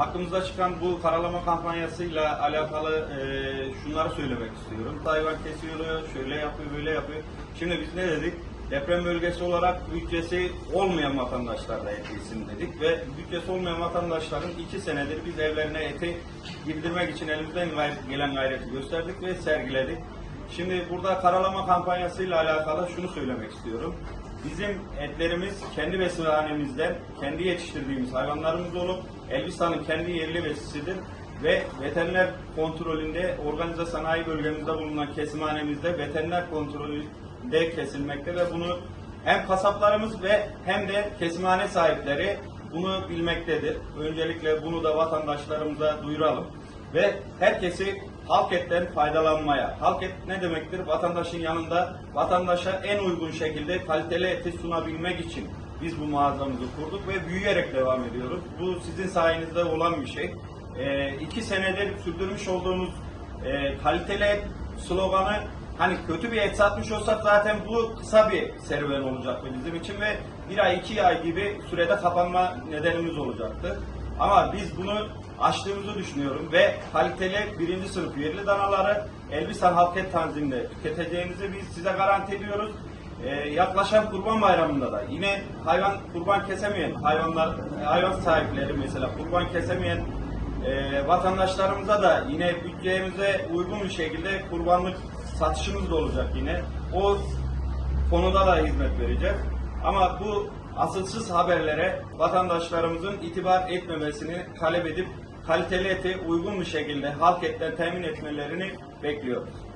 hakkımızda çıkan bu karalama kampanyasıyla alakalı e, şunları söylemek istiyorum. Hayvan kesiyor, şöyle yapıyor, böyle yapıyor. Şimdi biz ne dedik? Deprem bölgesi olarak bütçesi olmayan vatandaşlar da et yesin dedik ve bütçesi olmayan vatandaşların iki senedir biz evlerine eti girdirmek için elimizden gay- gelen gayreti gösterdik ve sergiledik. Şimdi burada karalama kampanyasıyla alakalı şunu söylemek istiyorum. Bizim etlerimiz kendi besihanemizden, kendi yetiştirdiğimiz hayvanlarımız olup Elbistan'ın kendi yerli besisidir ve veteriner kontrolünde organize sanayi bölgemizde bulunan kesimhanemizde veteriner kontrolünde kesilmekte ve bunu hem kasaplarımız ve hem de kesimhane sahipleri bunu bilmektedir. Öncelikle bunu da vatandaşlarımıza duyuralım ve herkesi halk etten faydalanmaya. Halk et ne demektir? Vatandaşın yanında vatandaşa en uygun şekilde kaliteli eti sunabilmek için biz bu mağazamızı kurduk ve büyüyerek devam ediyoruz. Bu sizin sayenizde olan bir şey. Ee, iki senedir sürdürmüş olduğumuz e, kaliteli et sloganı hani kötü bir et satmış olsak zaten bu kısa bir serüven olacaktı bizim için ve bir ay iki ay gibi sürede kapanma nedenimiz olacaktı. Ama biz bunu aştığımızı düşünüyorum ve kaliteli birinci sınıf yerli danaları Elbistan Halket Tanzim'de tüketeceğinizi biz size garanti ediyoruz. Ee, yaklaşan kurban bayramında da yine hayvan kurban kesemeyen hayvanlar hayvan sahipleri mesela kurban kesemeyen e, vatandaşlarımıza da yine bütçemize uygun bir şekilde kurbanlık satışımız da olacak yine. O konuda da hizmet vereceğiz. Ama bu asılsız haberlere vatandaşlarımızın itibar etmemesini talep edip kaliteli eti uygun bir şekilde halk etten temin etmelerini bekliyoruz.